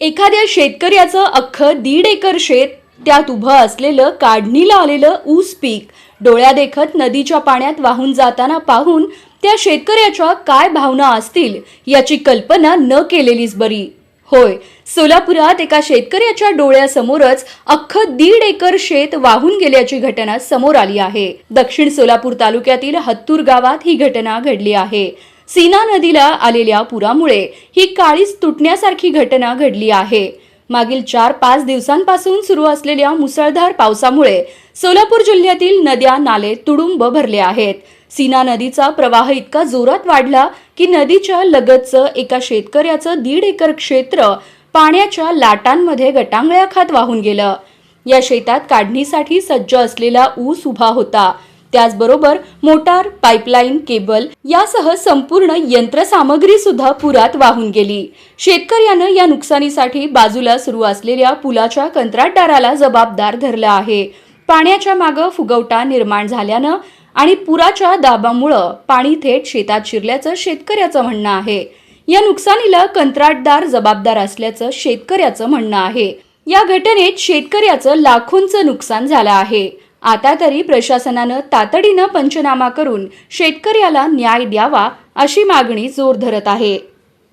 एखाद्या शेतकऱ्याचं अख्खं दीड एकर शेत त्यात उभं असलेलं काढणीला आलेलं ऊस पीक डोळ्यादेखत नदीच्या पाण्यात वाहून जाताना पाहून त्या शेतकऱ्याच्या काय भावना असतील याची कल्पना न केलेलीच बरी. होय सोलापुरात एका शेतकऱ्याच्या डोळ्यासमोरच अख्खं दीड एकर शेत वाहून गेल्याची घटना समोर आली आहे. दक्षिण सोलापूर तालुक्यातील हत्तूर गावात ही घटना घडली आहे. सीना नदीला आलेल्या पुरामुळे ही काळीच तुटण्यासारखी घटना घडली आहे. मागील चार पाच दिवसांपासून सुरू असलेल्या मुसळधार पावसामुळे सोलापूर जिल्ह्यातील नद्या नाले तुडुंब भरले आहेत. सीना नदीचा प्रवाह इतका जोरात वाढला की नदीच्या लगतचं एका शेतकऱ्याचं दीड एकर क्षेत्र पाण्याच्या लाटांमध्ये गटांगळ्या खात वाहून गेलं. या शेतात काढणीसाठी सज्ज असलेला ऊस उभा होता. त्याचबरोबर मोटार पाईपलाईन केबल यासह संपूर्ण यंत्रसामग्री सुद्धा पुरात वाहून गेली. शेतकऱ्यानं या नुकसानीसाठी बाजूला सुरू असलेल्या पुलाच्या कंत्राटदाराला जबाबदार धरलं आहे. पाण्याच्या मागं फुगवटा निर्माण झाल्यानं आणि पुराच्या दाबामुळं पाणी थेट शेतात शिरल्याचं शेतकऱ्याचं म्हणणं आहे. या नुकसानीला कंत्राटदार जबाबदार असल्याचं शेतकऱ्याचं म्हणणं आहे. या घटनेत शेतकऱ्याचं लाखोंचं नुकसान झालं आहे. आता तरी प्रशासनानं तातडीनं पंचनामा करून शेतकऱ्याला न्याय द्यावा अशी मागणी जोर धरत आहे.